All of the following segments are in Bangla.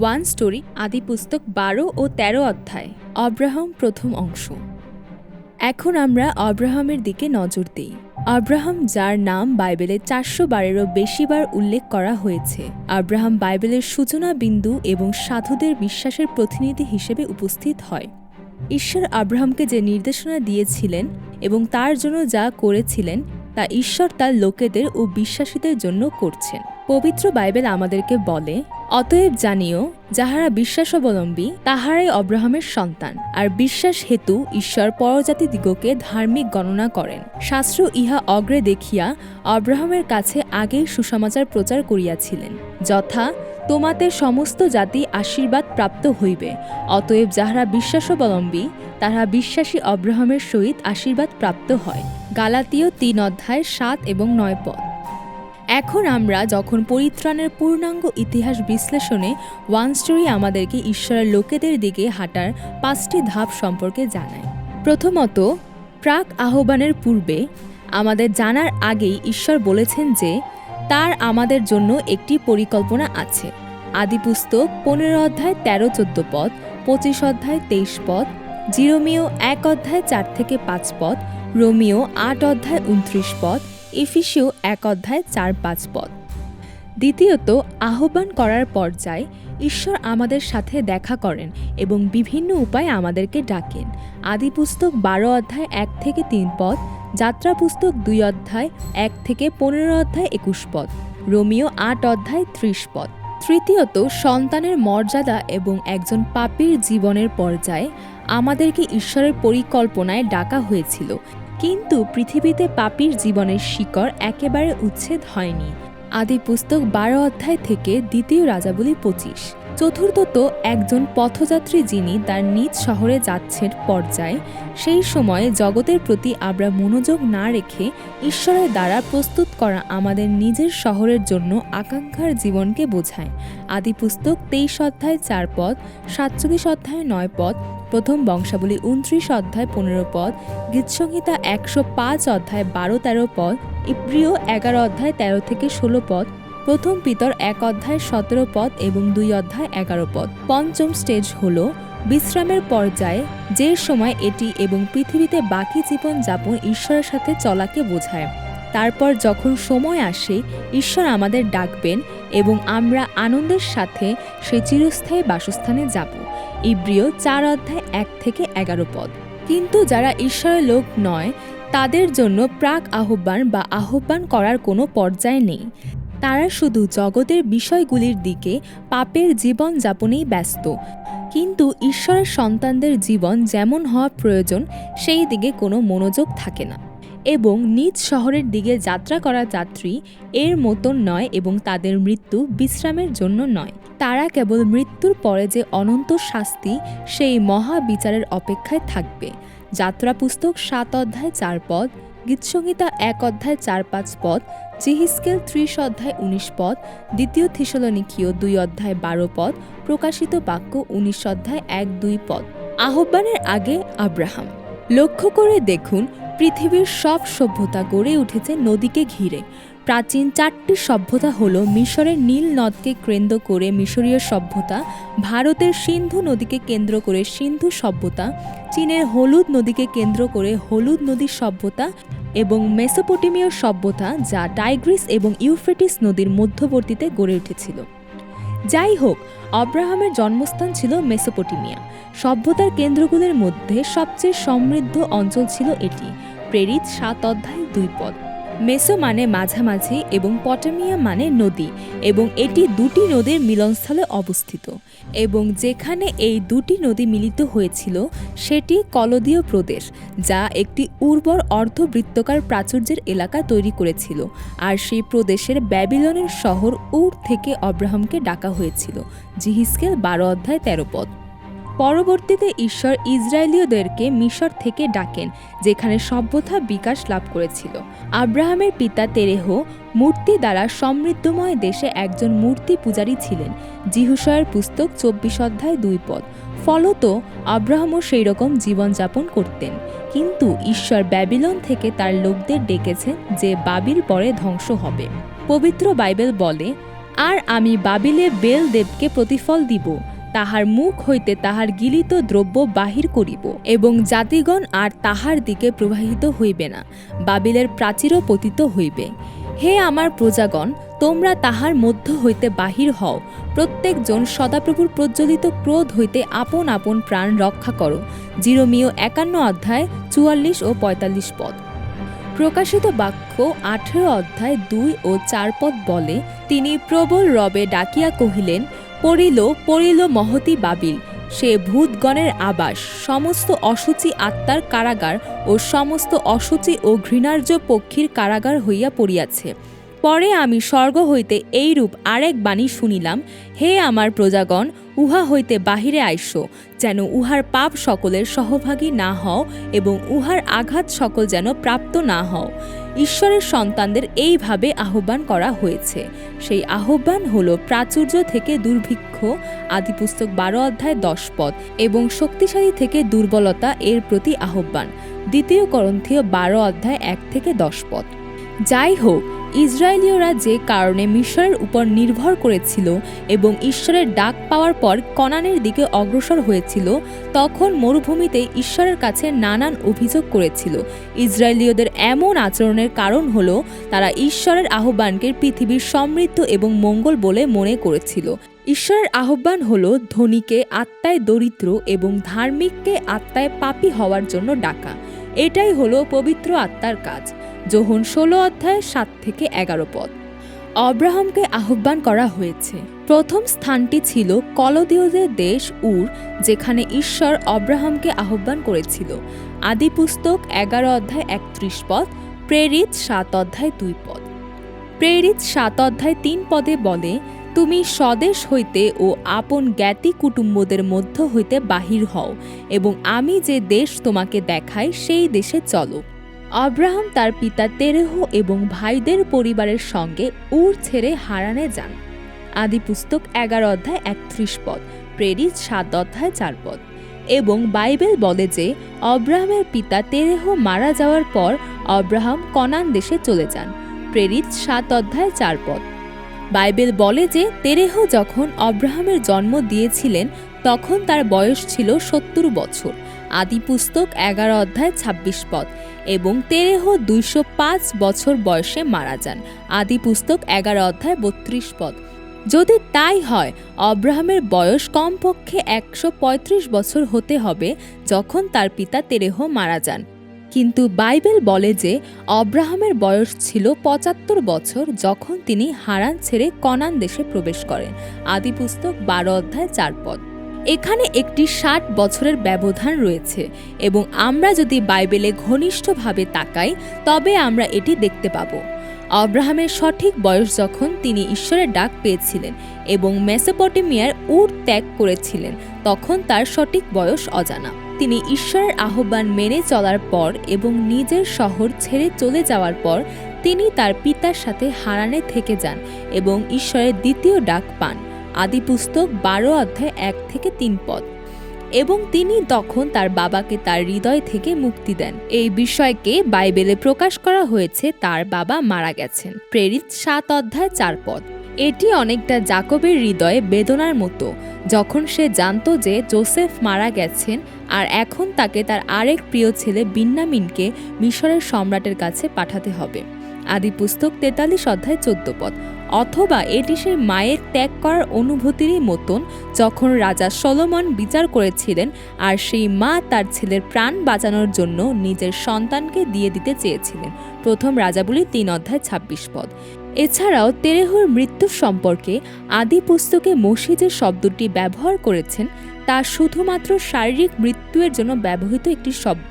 ওয়ান স্টোরি আদি পুস্তক বারো ও ১৩ অধ্যায়, অব্রাহাম প্রথম অংশ। এখন আমরা অব্রাহামের দিকে নজর দিই। আব্রাহাম যার নাম বাইবেলে চারশো বারেরও বেশিবার উল্লেখ করা হয়েছে আব্রাহাম বাইবেলের সূচনা বিন্দু এবং সাধুদের বিশ্বাসের প্রতিনিধি হিসেবে উপস্থিত হয়। ঈশ্বর আব্রাহামকে যে নির্দেশনা দিয়েছিলেন এবং তার জন্য যা করেছিলেন, তা ঈশ্বর তার লোকেদের ও বিশ্বাসীদের জন্য করছেন। পবিত্র বাইবেল আমাদেরকে বলে, অতএব জানিও, যাহারা বিশ্বাসাবলম্বী, তাহারাই অব্রাহামের সন্তান, আর বিশ্বাস হেতু ঈশ্বর পরজাতি দিগকে ধার্মিক গণনা করেন। শাস্ত্র ইহা অগ্রে দেখিয়া অব্রাহামের কাছে আগেই সুসমাচার প্রচার করিয়াছিলেন, যথা তোমাতে সমস্ত জাতি আশীর্বাদ প্রাপ্ত হইবে। অতএব যাহারা বিশ্বাসাবলম্বী, তাহারা বিশ্বাসী অব্রাহামের সহিত আশীর্বাদ প্রাপ্ত হয়। গালাতীয় তিন অধ্যায় সাত এবং নয় পদ এখন আমরা যখন পরিত্রাণের পূর্ণাঙ্গ ইতিহাস বিশ্লেষণে ওয়ান স্টোরি আমাদেরকে ঈশ্বরের লোকেদের দিকে হাঁটার পাঁচটি ধাপ সম্পর্কে জানায়। প্রথমত, প্রাক আহ্বানের পূর্বে আমাদের জানার আগেই ঈশ্বর বলেছেন যে, তার আমাদের জন্য একটি পরিকল্পনা আছে। আদিপুস্তক পনেরো অধ্যায় তেরো চোদ্দ পদ, পঁচিশ অধ্যায় তেইশ পদ, জিরোমিও এক অধ্যায় চার থেকে পাঁচ পদ, রোমিও আট অধ্যায় উনত্রিশ পদ ইফিসিও এক অধ্যায় চার পাঁচ পদ। দ্বিতীয়ত, আহ্বান করার পর্যায়ে ঈশ্বর আমাদের সাথে দেখা করেন এবং বিভিন্ন উপায়ে আমাদেরকে ডাকেন। আদি পুস্তক বারো অধ্যায় এক থেকে তিন পদ যাত্রা পুস্তক দুই অধ্যায় এক থেকে পনেরো অধ্যায় একুশ পদ, রোমিও আট অধ্যায় ত্রিশ পদ। তৃতীয়ত, সন্তানের মর্যাদা এবং একজন পাপীর জীবনের পর্যায়ে আমাদেরকে ঈশ্বরের পরিকল্পনায় ডাকা হয়েছিল। কিন্তু পৃথিবীতে পাপির জীবনের শিকড় একেবারে উচ্ছেদ হয়নি। আদি পুস্তক বারো অধ্যায় থেকে দ্বিতীয় রাজাবলী পঁচিশ। চতুর্থত একজন পথযাত্রী যিনি তার নিজ শহরে যাচ্ছেন পর্যায়ে, সেই সময়ে জগতের প্রতি আমরা মনোযোগ না রেখে ঈশ্বরের দ্বারা প্রস্তুত করা আমাদের নিজের শহরের জন্য আকাঙ্ক্ষার জীবনকে বোঝায়। আদিপুস্তক তেইশ অধ্যায় চার পদ, সাতচল্লিশ অধ্যায় নয় পদ, প্রথম বংশাবলী উনত্রিশ অধ্যায় পনেরো পদ, গীতসংহিতা একশো পাঁচ অধ্যায় বারো তেরো পদ ইপ্রিয় এগারো অধ্যায় তেরো থেকে ষোলো পদ প্রথম পিতর এক অধ্যায় সতেরো পদ এবং দুই অধ্যায় এগারো পদ পঞ্চম স্টেজ হল বিশ্রামের পর্যায়ে যে সময় এটি এবং পৃথিবীতে বাকি জীবন যাপন ঈশ্বরের সাথে চলাকে বোঝায়। তারপর যখন সময় আসে, ঈশ্বর আমাদের ডাকবেন এবং আমরা আনন্দের সাথে সেই চিরস্থায়ী বাসস্থানে যাব। ইব্রিয় চার অধ্যায় এক থেকে এগারো পদ কিন্তু যারা ঈশ্বরের লোক নয়, তাদের জন্য প্রাক আহ্বান বা আহ্বান করার কোনো পর্যায় নেই। তারা শুধু জগতের বিষয়গুলির দিকে পাপের জীবন যাপনেই ব্যস্ত। কিন্তু ঈশ্বরের সন্তানদের জীবন যেমন হওয়া প্রয়োজন, সেই দিকে কোনো মনোযোগ থাকে না। এবং নিজ শহরের দিকে যাত্রা করা যাত্রী এর মতন নয় এবং তাদের মৃত্যু বিশ্রামের জন্য নয়। তারা কেবল মৃত্যুর পরে যে অনন্ত শাস্তি, সেই মহা বিচারের অপেক্ষায় থাকবে। যাত্রা পুস্তক সাত অধ্যায় চার পদ। গীতসংহিতা এক অধ্যায় চার পাঁচ পদ, জিহিস্কেল ত্রিশ অধ্যায় উনিশ পদ, দ্বিতীয় থিসলনিকীয় দুই অধ্যায় বারো পদ, প্রকাশিত বাক্য উনিশ অধ্যায় এক দুই পদ। আহ্বানের আগে আব্রাহাম। লক্ষ্য করে দেখুন পৃথিবীর সব সভ্যতা গড়ে উঠেছে নদীকে ঘিরে। প্রাচীন চারটি সভ্যতা হল মিশরের নীল নদকে কেন্দ্র করে মিশরীয় সভ্যতা, ভারতের সিন্ধু নদীকে কেন্দ্র করে সিন্ধু সভ্যতা, চীনের হলুদ নদীকে কেন্দ্র করে হলুদ নদীর সভ্যতা এবং মেসোপটেমীয় সভ্যতা যা টাইগ্রিস এবং ইউফ্রেটিস নদীর মধ্যবর্তীতে গড়ে উঠেছিল। যাই হোক অব্রাহামের জন্মস্থান ছিল মেসোপটেমিয়া। সভ্যতার কেন্দ্রগুলির মধ্যে সবচেয়ে সমৃদ্ধ অঞ্চল ছিল এটি। প্রেরিত সাত অধ্যায় দুই পদ। মেসো মানে মাঝামাঝি এবং পটেমিয়া মানে নদী এবং এটি দুটি নদীর মিলনস্থলে অবস্থিত এবং যেখানে এই দুটি নদী মিলিত হয়েছিল, সেটি কলদীয় প্রদেশ, যা একটি উর্বর অর্ধবৃত্তকার প্রাচুর্যের এলাকা তৈরি করেছিল আর সেই প্রদেশের ব্যাবিলনের শহর উর থেকে অব্রাহামকে ডাকা হয়েছিল। জিহিসকেল বারো অধ্যায় তেরো পদ। পরবর্তীতে ঈশ্বর ইসরায়েলীয়দেরকে মিশর থেকে ডাকেন, যেখানে সভ্যতা বিকাশ লাভ করেছিল। আব্রাহামের পিতা তেরেহ মূর্তি দ্বারা সমৃদ্ধময় দেশে একজন মূর্তি পূজারী ছিলেন জিহুসয়ের পুস্তক চব্বিশ অধ্যায় দুই পদ। ফলত আব্রাহামও সেই রকম জীবনযাপন করতেন। কিন্তু ঈশ্বর ব্যাবিলন থেকে তার লোকদের ডেকেছেন যে বাবিল পরে ধ্বংস হবে। পবিত্র বাইবেল বলে, আর আমি বাবিলে বেল দেবকে প্রতিফল দিব তাহার মুখ হইতে তাহার গিলিত দ্রব্য বাহির করিব, এবং জাতিগণ আর তাহার দিকে প্রবাহিত হইবে না, বাবিলের প্রাচীরও পতিত হইবে। হে আমার প্রজাগণ, তোমরা তাহার মধ্য হইতে বাহির হও, প্রত্যেকজন সদাপ্রভুর প্রজ্বলিত ক্রোধ হইতে আপন আপন প্রাণ রক্ষা করো। জিরোমিও একান্ন অধ্যায় চুয়াল্লিশ ও পঁয়তাল্লিশ পদ। প্রকাশিত বাক্য আঠেরো অধ্যায় দুই ও চার পদ বলে, তিনি প্রবল রবে ডাকিয়া কহিলেন পড়িল পড়িল মহতি বাবিল। সে ভূতগণের আবাস, সমস্ত অসুচি আত্মার কারাগার ও সমস্ত অসুচি ও ঘৃণার্য পক্ষীর কারাগার হইয়া পড়িয়াছে। পরে আমি স্বর্গ হইতে এইরূপ আরেক বাণী শুনিলাম, হে আমার প্রজাগণ, উহা হইতে বাহিরে আইস, যেন উহার পাপ সকলের সহভাগী না হও এবং উহার আঘাত সকল যেন প্রাপ্ত না হও। ঈশ্বরের সন্তানদের এইভাবে আহ্বান করা হয়েছে। সেই আহ্বান হল প্রাচুর্য থেকে দুর্ভিক্ষ, আদিপুস্তক বারো অধ্যায় দশ পদ, এবং শক্তিশালী থেকে দুর্বলতা এর প্রতি আহ্বান। দ্বিতীয় করন্থীয় বারো অধ্যায় এক থেকে দশ পদ। যাই হোক ইসরায়েলীয়রা যে কারণে মিশরের উপর নির্ভর করেছিল এবং ঈশ্বরের ডাক পাওয়ার পর কনানের দিকে অগ্রসর হয়েছিল, তখন মরুভূমিতে ঈশ্বরের কাছে নানান অভিযোগ করেছিল। ইসরায়েলীয়দের এমন আচরণের কারণ হল, তারা ঈশ্বরের আহ্বানকে পৃথিবীর সমৃদ্ধ এবং মঙ্গল বলে মনে করেছিল। ঈশ্বরের আহ্বান হল, ধনীকে আত্মায় দরিদ্র এবং ধার্মিককে আত্মায় পাপী হওয়ার জন্য ডাকা। এটাই হলো পবিত্র আত্মার কাজ। যোহন ষোলো অধ্যায় সাত থেকে এগারো পদ। অব্রাহামকে আহ্বান করা হয়েছে। প্রথম স্থানটি ছিল কলদীয়দের দেশ উর, যেখানে ঈশ্বর অব্রাহামকে আহ্বান করেছিল। আদি পুস্তক এগারো অধ্যায় একত্রিশ পদ, প্রেরিত সাত অধ্যায় দুই পদ। প্রেরিত সাত অধ্যায় তিন পদে বলে, তুমি স্বদেশ হইতে ও আপন জ্ঞাতি কুটুম্বদের মধ্য হইতে বাহির হও, এবং আমি যে দেশ তোমাকে দেখাই, সেই দেশে চলো। আব্রাহাম তার পিতা তেরেহ এবং ভাইদের পরিবারের সঙ্গে উর ছেড়ে হারানে যান। আদি পুস্তক এগারো অধ্যায় একত্রিশ পদ, প্রেরিত সাত অধ্যায় চার পদ। এবং বাইবেল বলে যে অব্রাহামের পিতা তেরেহ মারা যাওয়ার পর অব্রাহাম কনান দেশে চলে যান, প্রেরিত সাত অধ্যায় চার পদ। বাইবেল বলে যে, তেরেহ যখন অব্রাহামের জন্ম দিয়েছিলেন, তখন তার বয়স ছিল সত্তর বছর। আদি পুস্তক এগারো অধ্যায় ছাব্বিশ পদ এবং তেরেহ দুইশো পাঁচ বছর বয়সে মারা যান। আদি পুস্তক এগারো অধ্যায় বত্রিশ পদ। যদি তাই হয়, অব্রাহামের বয়স কমপক্ষে একশো পঁয়ত্রিশ বছর হতে হবে যখন তার পিতা তেরেহ মারা যান। কিন্তু বাইবেল বলে যে, অব্রাহামের বয়স ছিল পঁচাত্তর বছর যখন তিনি হারান ছেড়ে কনান দেশে প্রবেশ করেন। আদিপুস্তক বারো অধ্যায় চার পদ। এখানে একটি ষাট বছরের ব্যবধান রয়েছে এবং আমরা যদি বাইবেলে ঘনিষ্ঠভাবে তাকাই, তবে আমরা এটি দেখতে পাব। অব্রাহামের সঠিক বয়স যখন তিনি ঈশ্বরের ডাক পেয়েছিলেন এবং মেসোপটেমিয়ার উর ত্যাগ করেছিলেন, তখন তার সঠিক বয়স অজানা। তিনি ঈশ্বরের আহ্বান মেনে চলার পর এবং নিজের শহর ছেড়ে চলে যাওয়ার পর তিনি তার পিতার সাথে হারানে থেকে যান এবং ঈশ্বরের দ্বিতীয় ডাক পান। আদি পুস্তক বারো অধ্যায় এক থেকে তিন পদ। এবং তিনি তখন তার বাবাকে তার হৃদয় থেকে মুক্তি দেন। এই বিষয়কে বাইবেলে প্রকাশ করা হয়েছে, তার বাবা মারা গেছেন। প্রেরিত সাত অধ্যায় চার পদ। এটি অনেকটা জাকবের হৃদয়ে বেদনার মতো। যখন সে জানত যে জোসেফ মারা গেছেন, আর এখন তাকে তার আরেক প্রিয় ছেলে বিন্নামিনকে মিশরের সম্রাটের কাছে পাঠাতে হবে। আদিপুস্তক তেতাল্লিশ অধ্যায় চোদ্দ পদ। অথবা এটি সেই মায়ের ত্যাগ করার অনুভূতিরই মতন যখন রাজা সলোমন বিচার করেছিলেন আর সেই মা তার ছেলের প্রাণ বাঁচানোর জন্য নিজের সন্তানকে দিয়ে দিতে চেয়েছিলেন। প্রথম রাজাবলী তিন অধ্যায় ছাব্বিশ পদ। এছাড়াও তেরেহর মৃত্যু সম্পর্কে আদি পুস্তকে মসি যে শব্দটি ব্যবহার করেছেন। তা শুধুমাত্র শারীরিক মৃত্যুর জন্য ব্যবহৃত একটি শব্দ।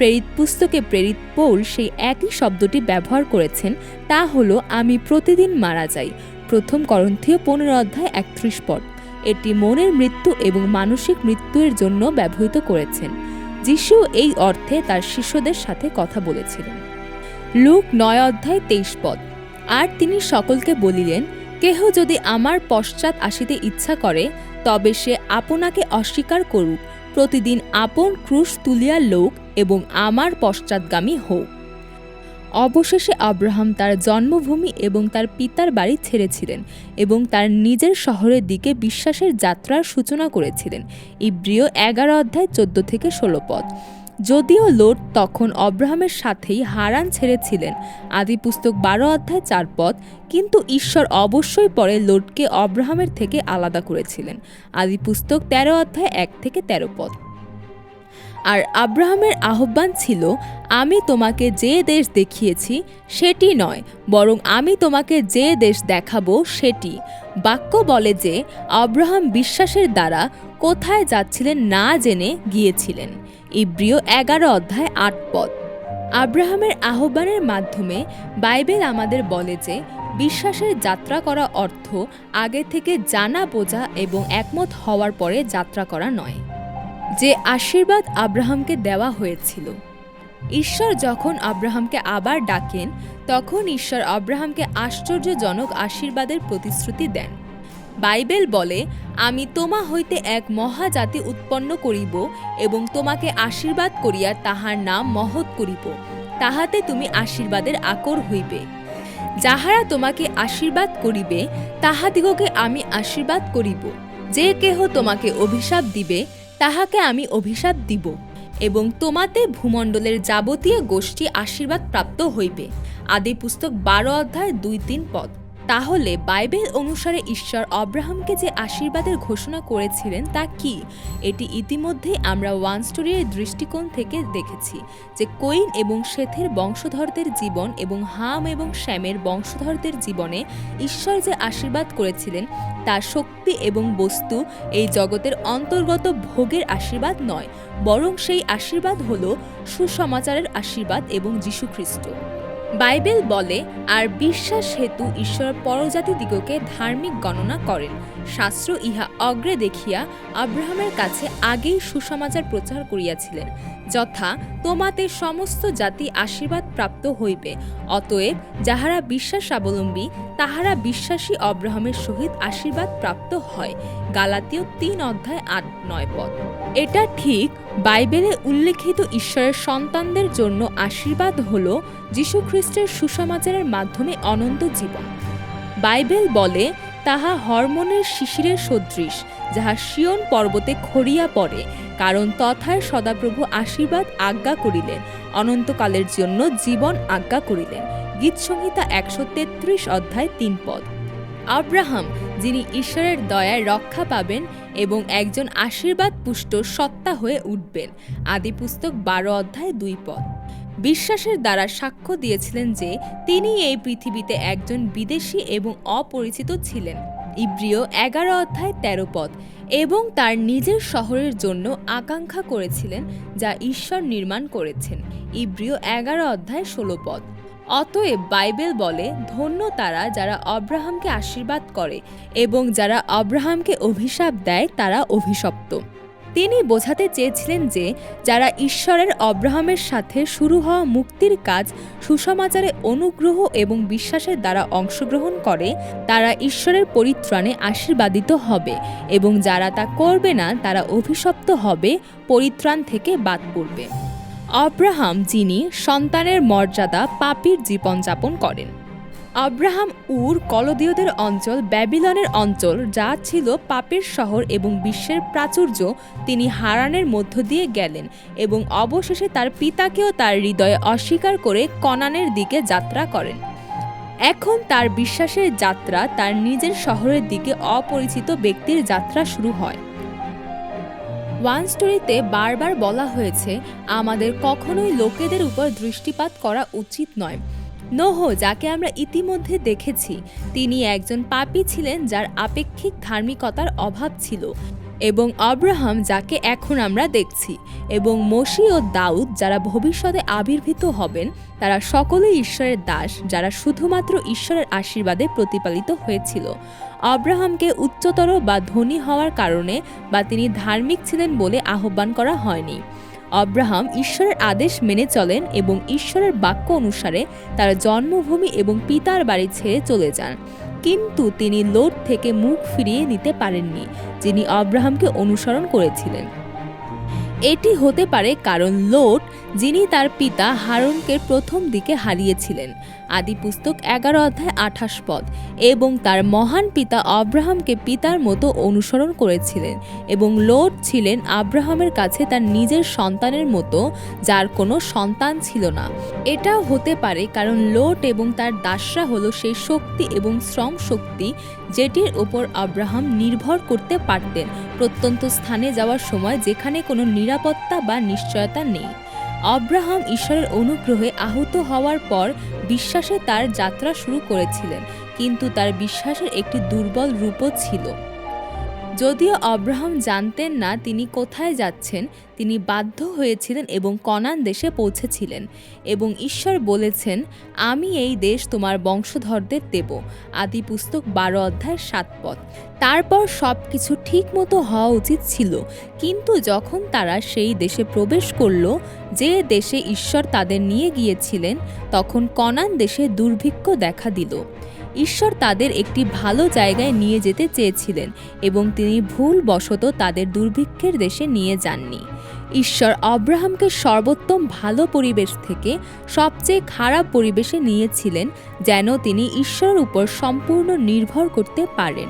প্রেরিত পুস্তকে প্রেরিত পৌল সেই একই শব্দটি ব্যবহার করেছেন, তা হলো, আমি প্রতিদিন মারা যাই। প্রথম করন্থীয় পনেরো অধ্যায় একত্রিশ পদ। এটি মনের মৃত্যু এবং মানসিক মৃত্যুর জন্য ব্যবহৃত করেছেন। যিশু এই অর্থে তার শিষ্যদের সাথে কথা বলেছিলেন। লুক নয় অধ্যায় তেইশ পদ। আর তিনি সকলকে বলিলেন, কেহ যদি আমার পশ্চাৎ আসিতে ইচ্ছা করে, তবে সে আপনাকে অস্বীকার করুক। প্রতিদিন আপন ক্রুশ তুলিয়া লোক এবং আমার পশ্চাৎগামী হোক। অবশেষে আব্রাহাম তার জন্মভূমি এবং তার পিতার বাড়ি ছেড়েছিলেন এবং তার নিজের শহরের দিকে বিশ্বাসের যাত্রার সূচনা করেছিলেন। ইব্রিয় এগারো অধ্যায় চোদ্দ থেকে ষোলো পদ। যদিও লোট তখন অব্রাহামের সাথেই হারান ছেড়েছিলেন। আদি পুস্তক বারো অধ্যায় চার পদ। কিন্তু ঈশ্বর অবশ্যই পরে লোটকে অব্রাহামের থেকে আলাদা করেছিলেন। আদি পুস্তক তেরো অধ্যায় এক থেকে তেরো পদ। আর আব্রাহামের আহ্বান ছিল, আমি তোমাকে যে দেশ দেখিয়েছি, সেটি নয়, বরং আমি তোমাকে যে দেশ দেখাবো, সেটি। বাক্য বলে যে, আব্রাহাম বিশ্বাসের দ্বারা কোথায় যাচ্ছিলেন না জেনে গিয়েছিলেন। ইব্রিয় এগারো অধ্যায় আট পদ। আব্রাহামের আহ্বানের মাধ্যমে বাইবেল আমাদের বলে যে, বিশ্বাসের যাত্রা করা অর্থ আগে থেকে জানা, বোঝা এবং একমত হওয়ার পরে যাত্রা করা নয়। যে আশীর্বাদ আব্রাহামকে দেওয়া হয়েছিল। ঈশ্বর যখন আব্রাহামকে আবার ডাকেন, তখন ঈশ্বর আব্রাহামকে আশ্চর্যজনক আশীর্বাদের প্রতিশ্রুতি দেন। বাইবেল বলে, আমি তোমা হইতে এক মহাজাতি উৎপন্ন করিব এবং তোমাকে আশীর্বাদ করিয়া তাহার নাম মহৎ করিব। তাহাতে তুমি আশীর্বাদের আকর হইবে। যাহারা তোমাকে আশীর্বাদ করিবে, তাহাদিগকে আমি আশীর্বাদ করিব। যে কেহ তোমাকে অভিশাপ দিবে তাহাকে আমি অভিশাপ দিব এবং তোমাতে ভূমণ্ডলের যাবতীয় গোষ্ঠী আশীর্বাদ প্রাপ্ত হইবে। আদি পুস্তক বারো অধ্যায় দুই তিন পদ। তাহলে বাইবেল অনুসারে ঈশ্বর অব্রাহামকে যে আশীর্বাদের ঘোষণা করেছিলেন তা কি? এটি ইতিমধ্যেই আমরা ওয়ান স্টোরির দৃষ্টিকোণ থেকে দেখেছি যে কৈন এবং শেথের বংশধরদের জীবন এবং হাম এবং শ্যামের বংশধরদের জীবনে ঈশ্বর যে আশীর্বাদ করেছিলেন, তা শক্তি এবং বস্তু এই জগতের অন্তর্গত ভোগের আশীর্বাদ নয়, বরং সেই আশীর্বাদ হল সুসমাচারের আশীর্বাদ এবং যীশুখ্রিস্ট। বাইবেল বলে আর বিশ্বাস হেতু ঈশ্বর পরজাতি দিগকে ধার্মিক গণনা করেন। শাস্ত্র ইহা অগ্রে দেখিয়া আব্রাহামের কাছে আগেই সুসমাচার প্রচার করিয়াছিলেন, যথা তোমাতে সমস্ত জাতি আশীর্বাদ প্রাপ্ত হইবে, অতএব যাহারা বিশ্বাস স্বাবলম্বী, তাহারা বিশ্বাসী অব্রাহামের সহিত আশীর্বাদ প্রাপ্ত হয়। গালাতীয় তিন অধ্যায় আট নয় পদ। এটা ঠিক বাইবেলে উল্লেখিত ঈশ্বরের সন্তানদের জন্য আশীর্বাদ হল যীশুখ্রিস্টের সুসমাচারের মাধ্যমে অনন্ত জীবন। বাইবেল বলে তাহা হরমোনের শিশিরের সদৃশ, যাহা শিয়ন পর্বতে খড়িয়া পড়ে, কারণ তথায় সদাপ্রভু আশীর্বাদ আজ্ঞা করিলেন, অনন্তকালের জন্য জীবন আজ্ঞা করিলেন। গীতসংহিতা একশো তেত্রিশ অধ্যায় তিন পদ। আব্রাহাম, যিনি ঈশ্বরের দয়ায় রক্ষা পাবেন এবং একজন আশীর্বাদ পুষ্ট সত্তা হয়ে উঠবেন, আদি পুস্তক বারো অধ্যায় দুই পদ। বিশ্বাসের দ্বারা সাক্ষ্য দিয়েছিলেন যে তিনি এই পৃথিবীতে একজন বিদেশি এবং অপরিচিত ছিলেন। ইব্রিয় এগারো অধ্যায় তেরো পদ। এবং তার নিজের শহরের জন্য আকাঙ্ক্ষা করেছিলেন যা ঈশ্বর নির্মাণ করেছেন। ইব্রিয় এগারো অধ্যায় ষোলো পদ। অতএব বাইবেল বলে, ধন্য তারা যারা অব্রাহামকে আশীর্বাদ করে এবং যারা অব্রাহামকে অভিশাপ দেয় তারা অভিশপ্ত। তিনি বোঝাতে চেয়েছিলেন যে যারা ঈশ্বরের, অব্রাহামের সাথে শুরু হওয়া মুক্তির কাজ, সুসমাচারে অনুগ্রহ এবং বিশ্বাসের দ্বারা অংশগ্রহণ করে, তারা ঈশ্বরের পরিত্রাণে আশীর্বাদিত হবে এবং যারা তা করবে না, তারা অভিশপ্ত হবে, পরিত্রাণ থেকে বাদ পড়বে। অব্রাহাম, যিনি সন্তানের মর্যাদা পাপির জীবনযাপন করেন। আব্রাহাম উর কলদীয়দের অঞ্চল ব্যাবিলনের অঞ্চল, যা ছিল পাপের শহর এবং বিশ্বের প্রাচুর্য। তিনি হারানের মধ্য দিয়ে গেলেন এবং অবশেষে তার পিতাকেও তার হৃদয়ে অস্বীকার করে কনানের দিকে যাত্রা করেন। এখন তার বিশ্বাসের যাত্রা তার নিজের শহরের দিকে অপরিচিত ব্যক্তির যাত্রা শুরু হয়। ওয়ান স্টোরিতে বারবার বলা হয়েছে, আমাদের কখনোই লোকেদের উপর দৃষ্টিপাত করা উচিত নয়। নোহ, যাকে আমরা ইতিমধ্যে দেখেছি, তিনি একজন পাপী ছিলেন যার আপেক্ষিক ধার্মিকতার অভাব ছিল, এবং আব্রাহাম যাকে এখন আমরা দেখছি, এবং মসি ও দাউদ যারা ভবিষ্যতে আবির্ভূত হবেন, তারা সকলেই ঈশ্বরের দাস, যারা শুধুমাত্র ঈশ্বরের আশীর্বাদে প্রতিপালিত হয়েছিল। আব্রাহামকে উচ্চতর বা ধনী হওয়ার কারণে বা তিনি ধার্মিক ছিলেন বলে আহ্বান করা হয়নি। অব্রাহাম ঈশ্বরের আদেশ মেনে চলেন এবং ঈশ্বরের বাক্য অনুসারে তার জন্মভূমি এবং পিতার বাড়ি ছেড়ে চলে যান। কিন্তু তিনি লোট থেকে মুখ ফিরিয়ে নিতে পারেননি, যিনি অব্রাহামকে অনুসরণ করেছিলেন। এটি হতে পারে কারণ লোট, যিনি তার পিতা হারুনকে প্রথম দিকে হারিয়েছিলেন, আদি পুস্তক এগারো অধ্যায় আঠাশ পদ, এবং তার মহান পিতা আব্রাহামকে পিতার মতো অনুসরণ করেছিলেন, এবং লোট ছিলেন আব্রাহামের কাছে তার নিজের সন্তানের মতো, যার কোনো সন্তান ছিল না। এটাও হতে পারে কারণ লোট এবং তার দাসরা হলো সেই শক্তি এবং শ্রম শক্তি যেটির ওপর আব্রাহাম নির্ভর করতে পারতেন প্রত্যন্ত স্থানে যাওয়ার সময় যেখানে কোনো নিরাপত্তা বা নিশ্চয়তা নেই। আব্রাহাম ঈশ্বরের অনুগ্রহে আহত হওয়ার পর বিশ্বাসে তার যাত্রা শুরু করেছিলেন, কিন্তু তার বিশ্বাসের একটি দুর্বল রূপও ছিল। যদিও আব্রাহাম জানতেন না তিনি কোথায় যাচ্ছেন, তিনি বাধ্য হয়েছিলেন এবং কনান দেশে পৌঁছেছিলেন এবং ঈশ্বর বলেছেন, আমি এই দেশ তোমার বংশধরদের দেব। আদি পুস্তক বারো অধ্যায় সাত পদ তারপর সব কিছু ঠিক মতো হওয়া উচিত ছিল, কিন্তু যখন তারা সেই দেশে প্রবেশ করল, যে দেশে ঈশ্বর তাদের নিয়ে গিয়েছিলেন, তখন কনান দেশে দুর্ভিক্ষ দেখা দিল। ঈশ্বর তাদের একটি ভালো জায়গায় নিয়ে যেতে চেয়েছিলেন এবং তিনি ভুলবশত তাদের দুর্ভিক্ষের দেশে নিয়ে যাননি। ঈশ্বর অব্রাহামকে সর্বোত্তম ভালো পরিবেশ থেকে সবচেয়ে খারাপ পরিবেশে নিয়েছিলেন যেন তিনি ঈশ্বরের উপর সম্পূর্ণ নির্ভর করতে পারেন।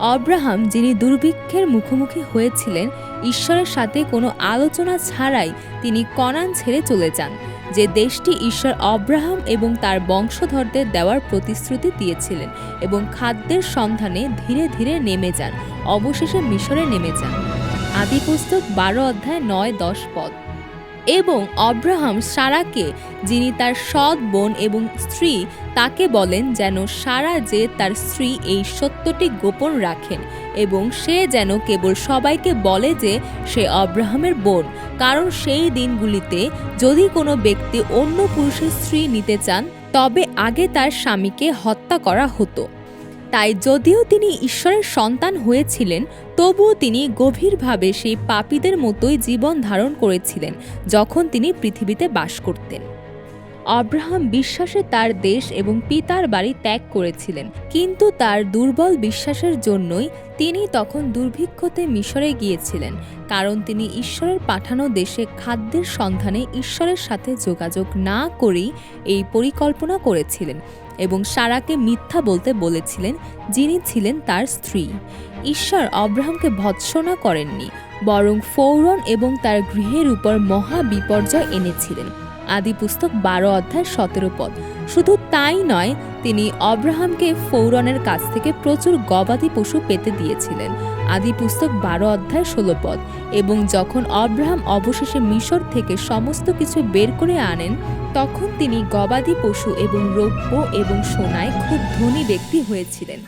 অব্রাহাম যিনি দুর্ভিক্ষের মুখোমুখি হয়েছিলেন, ঈশ্বরের সাথে কোনো আলোচনা ছাড়াই তিনি কনান ছেড়ে চলে যান। যে দেশটি ঈশ্বর অব্রাহাম এবং তার বংশধরদের দেওয়ার প্রতিশ্রুতি দিয়েছিলেন এবং খাদ্যের সন্ধানে ধীরে ধীরে নেমে যান, অবশেষে মিশরে নেমে যান। আদিপুস্তক বারো অধ্যায় নয় দশ পদ। এবং অব্রাহাম সারাকে, যিনি তার সৎ বোন এবং স্ত্রী, তাকে বলেন যেন সারা যে তার স্ত্রী এই সত্যটি গোপন রাখেন এবং সে যেন কেবল সবাইকে বলে যে সে অব্রাহামের বোন। কারণ সেই দিনগুলিতে যদি কোনো ব্যক্তি অন্য পুরুষের স্ত্রী নিতে চান, তবে আগে তার স্বামীকে হত্যা করা হতো। তাই যদিও তিনি ঈশ্বরের সন্তান হয়েছিলেন, তবুও তিনি গভীরভাবে সেই পাপীদের মতোই জীবন ধারণ করেছিলেন, যখন তিনি পৃথিবীতে বাস করতেন। আব্রাহাম বিশ্বাসে তার দেশ এবং পিতার বাড়ি ত্যাগ করেছিলেন, কিন্তু তার দুর্বল বিশ্বাসের জন্যই তিনি তখন দুর্ভিক্ষতে মিশরে গিয়েছিলেন, কারণ তিনি ঈশ্বরের পাঠানো দেশে খাদ্যের সন্ধানে ঈশ্বরের সাথে যোগাযোগ না করেই এই পরিকল্পনা করেছিলেন। এবং সারাকে মিথ্যা বলতে বলেছিলেন যিনি ছিলেন তার স্ত্রী। ঈশ্বর অব্রাহামকে ভৎসনা করেননি, বরং ফৌরন এবং তার গৃহের উপর মহা বিপর্যয় এনেছিলেন। আদি পুস্তক বারো অধ্যায় সতেরো পদ। শুধু তাই নয়, তিনি অব্রাহামকে ফৌরনের কাছ থেকে প্রচুর গবাদি পশু পেতে দিয়েছিলেন। আদি পুস্তক বারো অধ্যায় ষোলো পদ। এবং যখন অব্রাহাম অবশেষে মিশর থেকে সমস্ত কিছু বের করে আনেন তখন তিনি গবাদি পশু এবং রৌপ্য এবং সোনায় খুব ধনী ব্যক্তি হয়েছিলেন।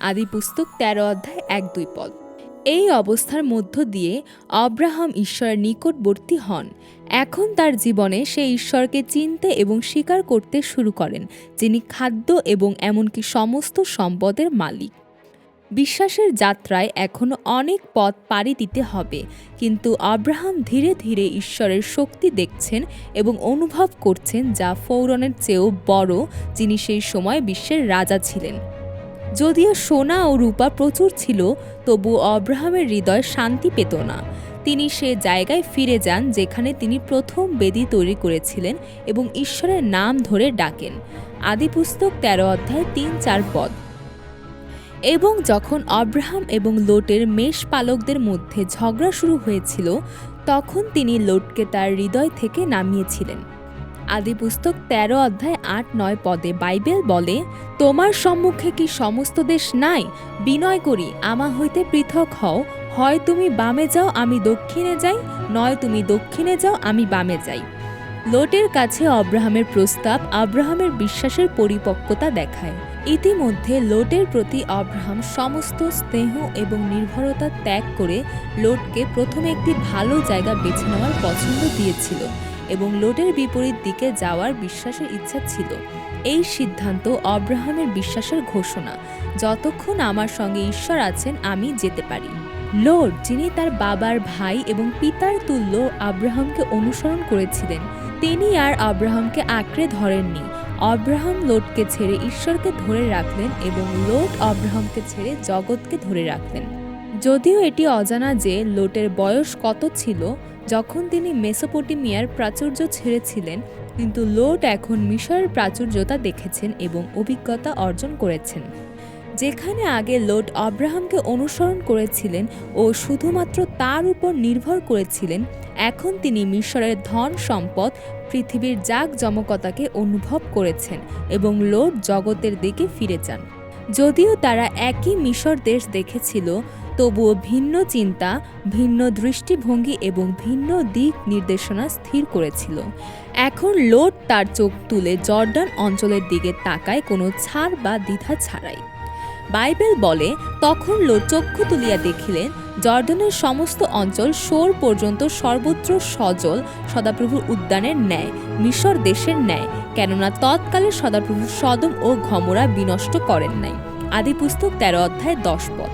আদি পুস্তক তেরো অধ্যায় এক দুই পদ। এই অবস্থার মধ্য দিয়ে অব্রাহাম ঈশ্বরের নিকটবর্তী হন। এখন তার জীবনে সে ঈশ্বরকে চিনতে এবং স্বীকার করতে শুরু করেন, যিনি খাদ্য এবং এমনকি সমস্ত সম্পদের মালিক। বিশ্বাসের যাত্রায় এখনও অনেক পথ পাড়ি দিতে হবে। কিন্তু আব্রাহাম ধীরে ধীরে ঈশ্বরের শক্তি দেখছেন এবং অনুভব করছেন যা ফৌরনের চেয়েও বড়, যিনি সেই সময় বিশ্বের রাজা ছিলেন। যদিও সোনা ও রূপা প্রচুর ছিল, তবু অব্রাহামের হৃদয় শান্তি পেত না। তিনি সে জায়গায় ফিরে যান যেখানে তিনি প্রথম বেদি তৈরি করেছিলেন এবং ঈশ্বরের নাম ধরে ডাকেন। আদিপুস্তক তেরো অধ্যায় তিন চার পদ। এবং যখন অব্রাহাম এবং লোটের মেষ পালকদের মধ্যে ঝগড়া শুরু হয়েছিল, তখন তিনি লোটকে তার হৃদয় থেকে নামিয়েছিলেন। আদি পুস্তক তেরো অধ্যায় আট নয় পদে বাইবেল বলে, তোমার সম্মুখে কি সমস্ত দেশ নাই? বিনয় করি, আমা হইতে পৃথক হও। হয় তুমি বামে যাও, আমি দক্ষিণে যাই, নয় তুমি দক্ষিণে যাও, আমি বামে যাই। লোটের কাছে অব্রাহামের প্রস্তাব, আব্রাহামের বিশ্বাসের পরিপক্কতা দেখায়। ইতিমধ্যে লোটের প্রতি অব্রাহাম সমস্ত স্নেহ এবং নির্ভরতা ত্যাগ করে লোটকে প্রথমে একটি ভালো জায়গা বেছে নেওয়ার পছন্দ দিয়েছিল এবং লোটের বিপরীত দিকে যাওয়ার বিশ্বাসের ইচ্ছা ছিল। এই সিদ্ধান্ত অব্রাহামের বিশ্বাসের ঘোষণা। যতক্ষণ আমার সঙ্গে ঈশ্বর আছেন, আমি যেতে পারি। লোট, যিনি তার বাবার ভাই এবং পিতার তুল্য, আব্রাহামকে অনুসরণ করেছিলেন, তিনি আর আব্রাহামকে আঁকড়ে ধরেননি। অব্রাহাম লোটকে ছেড়ে ঈশ্বরকে ধরে রাখলেন এবং লোট অব্রাহামকে ছেড়ে জগৎকে ধরে রাখলেন। যদিও এটি অজানা যে লোটের বয়স কত ছিল, যখন তিনি মেসোপটেমিয়ার প্রাচুর্য ছেড়েছিলেন, কিন্তু লোট এখন মিশরের প্রাচুর্যতা দেখেছেন এবং অভিজ্ঞতা অর্জন করেছেন। যেখানে আগে লোড আব্রাহামকে অনুসরণ করেছিলেন ও শুধুমাত্র তার উপর নির্ভর করেছিলেন, এখন তিনি মিশরের ধন সম্পদ, পৃথিবীর জাঁকজমকতাকে অনুভব করেছেন এবং লোড জগতের দিকে ফিরে যান। যদিও তারা একই মিশর দেশ দেখেছিল, তবুও ভিন্ন চিন্তা, ভিন্ন দৃষ্টিভঙ্গি এবং ভিন্ন দিক নির্দেশনা স্থির করেছিল। এখন লোড তার চোখ তুলে জর্ডান অঞ্চলের দিকে তাকায় কোনো ছাড় বা দ্বিধা ছাড়াই। বাইবেল বলে, তখন লোট চক্ষু তুলিয়া দেখিলেন জর্ডানের সমস্ত অঞ্চল সোর পর্যন্ত সর্বত্র সজল, সদাপ্রভুর উদ্যানের ন্যায়, মিশর দেশের ন্যায়, কেননা তৎকালে সদাপ্রভু সদম ও ঘমরা বিনষ্ট করেন নাই। আদি পুস্তক তেরো অধ্যায় দশ পদ।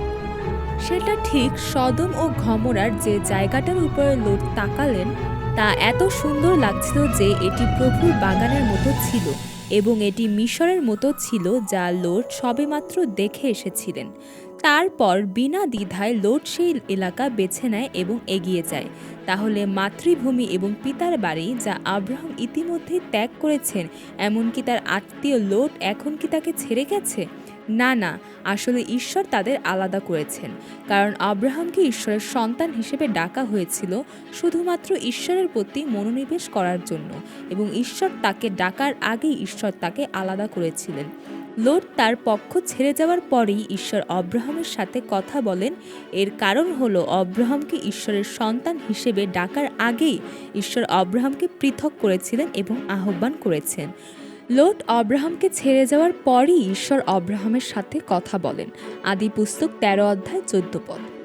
সেটা ঠিক, সদম ও ঘমরার যে জায়গাটার উপরে লোট তাকালেন, তা এত সুন্দর লাগছিল যে এটি প্রভুর বাগানের মতো ছিল। এবং এটি মিশরের মতো ছিল যা লোড সবেমাত্র দেখে এসেছিলেন। তারপর বিনা দ্বিধায় লোড সেই এলাকা বেছে নেয় এবং এগিয়ে যায়। তাহলে মাতৃভূমি এবং পিতার বাড়ি যা আব্রাহাম ইতিমধ্যেই ত্যাগ করেছেন, এমনকি তার আত্মীয় লোট এখন কি তাকে ছেড়ে গেছে? না না, আসলে ঈশ্বর তাদের আলাদা করেছেন। কারণ আব্রাহামকে ঈশ্বরের সন্তান হিসেবে ডাকা হয়েছিল শুধুমাত্র ঈশ্বরের প্রতি মনোনিবেশ করার জন্য এবং ঈশ্বর তাকে ডাকার আগেই ঈশ্বর তাকে আলাদা করেছিলেন। লোট তার পক্ষ ছেড়ে যাওয়ার পরেই ঈশ্বর অব্রাহামের সাথে কথা বলেন। এর কারণ হলো অব্রাহামকে ঈশ্বরের সন্তান হিসেবে ডাকার আগেই ঈশ্বর অব্রাহামকে পৃথক করেছিলেন এবং আহ্বান করেছেন। লোট অব্রাহামকে ছেড়ে যাওয়ার পরই ঈশ্বর অব্রাহামের সাথে কথা বলেন। আদি পুস্তক তেরো অধ্যায় চোদ্দ পদ।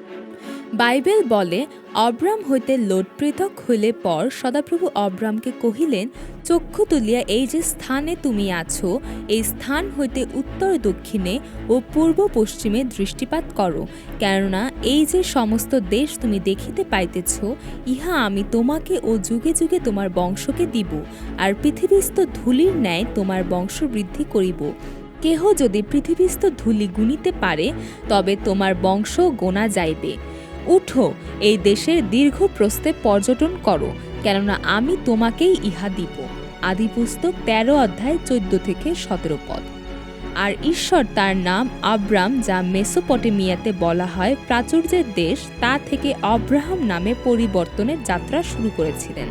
বাইবেল বলে, অব্রাম হইতে লোট পৃথক হইলে পর সদাপ্রভু অব্রামকে কহিলেন, চক্ষু তুলিয়া এই যে স্থানে তুমি আছো, এই স্থান হইতে উত্তর দক্ষিণে ও পূর্ব পশ্চিমে দৃষ্টিপাত করো, কেননা এই যে সমস্ত দেশ তুমি দেখিতে পাইতেছ, ইহা আমি তোমাকে ও যুগে যুগে তোমার বংশকে দিব, আর পৃথিবীস্থ ধূলির ন্যায় তোমার বংশ বৃদ্ধি করিব। কেহ যদি পৃথিবীস্থ ধূলি গুনিতে পারে, তবে তোমার বংশ গোনা যাইবে। উঠো, এই দেশের দীর্ঘ প্রস্থে পর্যটন করো, কেননা আমি তোমাকেই ইহা দিব। আদি পুস্তক তেরো অধ্যায় চোদ্দ থেকে সতেরো পদ। আর ঈশ্বর তার নাম আব্রাম, যা মেসোপটেমিয়াতে বলা হয় প্রাচুর্যের দেশ, তা থেকে অব্রাহাম নামে পরিবর্তনের যাত্রা শুরু করেছিলেন।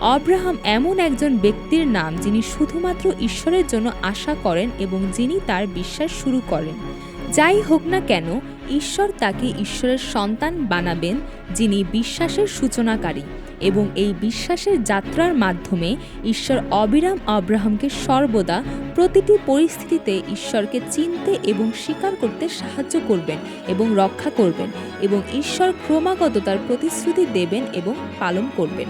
অব্রাহাম এমন একজন ব্যক্তির নাম, যিনি শুধুমাত্র ঈশ্বরের জন্য আশা করেন এবং যিনি তার বিশ্বাস শুরু করেন। যাই হোক না কেন ঈশ্বর তাকে ঈশ্বরের সন্তান বানাবেন যিনি বিশ্বাসের সূচনাকারী এবং এই বিশ্বাসের যাত্রার মাধ্যমে ঈশ্বর অবিরাম আব্রাহামকে সর্বদা প্রতিটি পরিস্থিতিতে ঈশ্বরকে চিনতে এবং স্বীকার করতে সাহায্য করবেন এবং রক্ষা করবেন এবং ঈশ্বর ক্রমাগত তার প্রতিশ্রুতি দেবেন এবং পালন করবেন।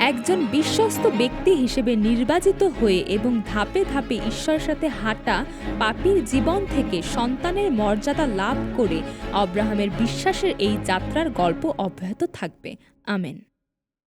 একজন বিশ্বস্ত ব্যক্তি হিসেবে নির্বাচিত হয়ে এবং ধাপে ধাপে ঈশ্বরের সাথে হাঁটা, পাপির জীবন থেকে সন্তানের মর্যাদা লাভ করে অব্রাহামের বিশ্বাসের এই যাত্রার গল্প অব্যাহত থাকবে। আমেন।